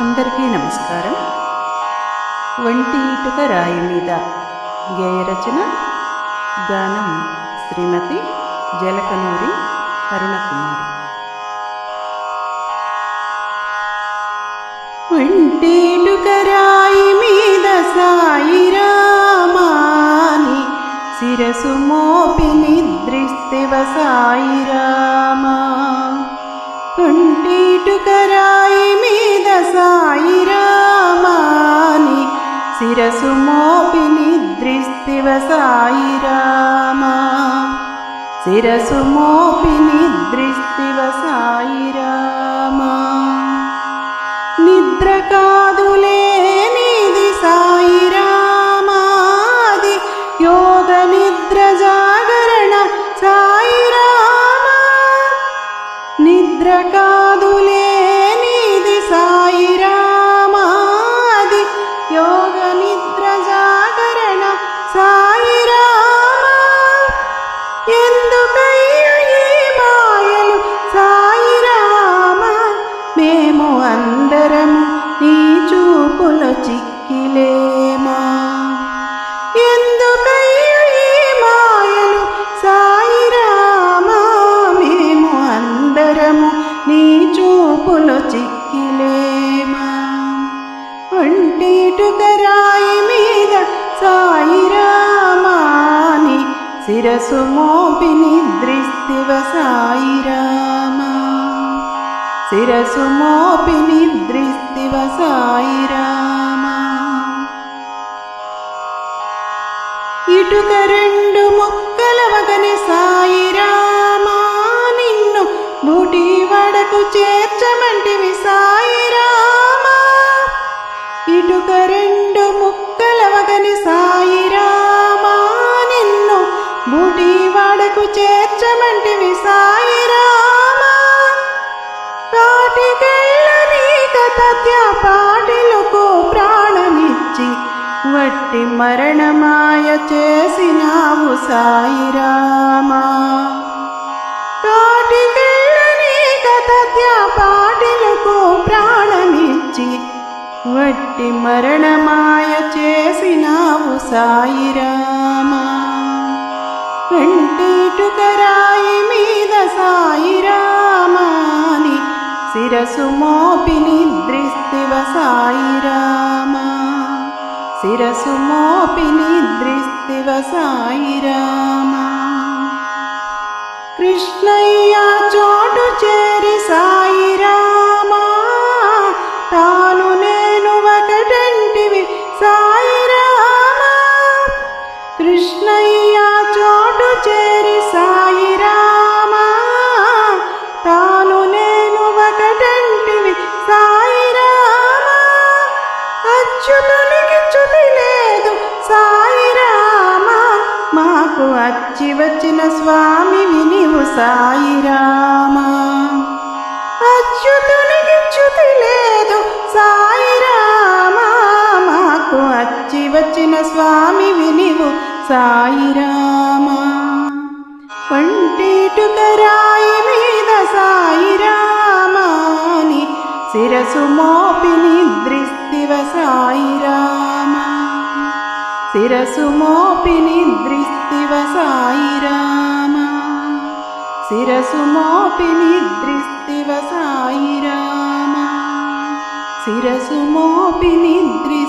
అందరికీ నమస్కారం. వంటి ఇటుక రాయి మీద గేయ రచన గానం శ్రీమతి జలకనూరి అరుణకుమారి వంటి ఇటుక రాయి మీద సాయి రామాని శిరసు మోపి నిద్రిస్తేవ సాయి రామా. శిరసు మోపి నిద్రిస్తివ సాయి రామా. శిరసు మోపి నిద్రిస్తివ సాయి రామా. మేము అందరము నీ చూపులో చిక్కిలేమా? ఎందుకయ్య ఈ మాయలు సాయి మేము అందరము నీ చూపులో చిక్కిలేమా? ఒంటిటుక రాయి మీద సాయి రామాని శిరసు మోపి నిద్రిస్తివ సాయి రామా? శిరసు మోపి నిద్రిస్తివ సాయి రామా? ఇటుక రెండు ముక్కల వగని సాయి నీక పాటిలకు ప్రాణమిచ్చి వట్టి మరణమాయ చేసినావు సాయి రామా. కాటికెళ్ళ నీక తత్య పాటిలకు ప్రాణమిచ్చి వట్టి మరణమాయ చేసినావు సాయిరా शिरसुमोऽपि सुमोऽपि साई राम शिरसुमोऽपि नििवसायि राम कृष्णयाजो నేను ఒకటంటివి సాయి రామా అచ్యుతునికి చుతి లేదు. సాయి రామా మాకు అచ్చి వచ్చిన స్వామి వినివు సాయి రామా. అచ్యుతునికి చుతి లేదు. సాయి రామా మాకు అచ్చి వచ్చిన స్వామి వినివు సాయి రామా. పంటిటుక శిరసు మోపి నిద్రిస్తివ సాయి రామా. శిరసు మోపి నిద్రిస్తివ సాయి రామా. శిరసు మోపి నిద్రిస్తివ సాయి రామా. శిరసు మోపి నిద్రి